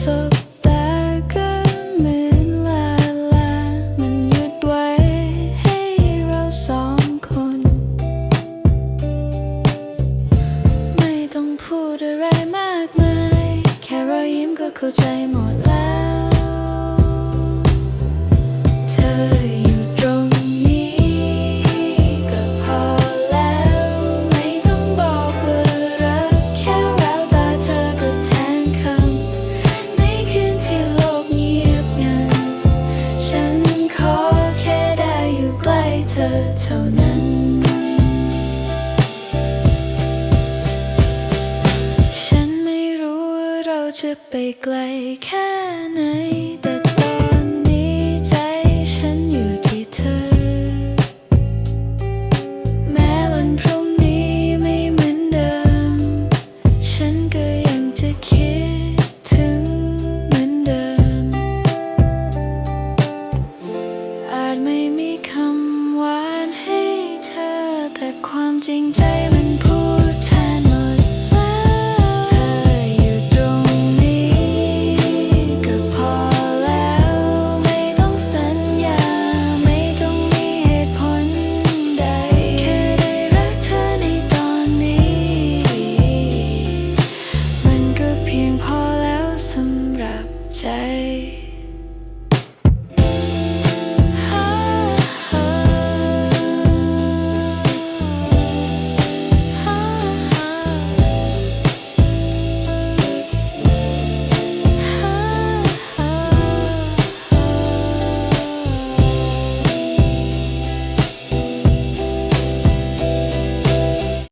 สบตาก็เหมือนลาลา มันหยุดไว้ให้เราสองคน ไม่ต้องพูดอะไรมากมาย แค่รอยยิ้มก็เข้าใจหมดแล้ว ขอแค่ได้อยู่ใกล้เธอเท่านั้น ฉันไม่รู้เราจะไปไกลแค่ไหน จไม่มีคำหวานให้เธอ แต่ความจริงใจมันพูดแทนหมดแล้วเธออยู่ตรงนี้ ก็พอแล้ว ไม่ต้องสัญญา ไม่ต้องมีเหตุผลใด แค่ได้รักเธอในตอนนี้ มันก็เพียงพอแล้วสำหรับใจ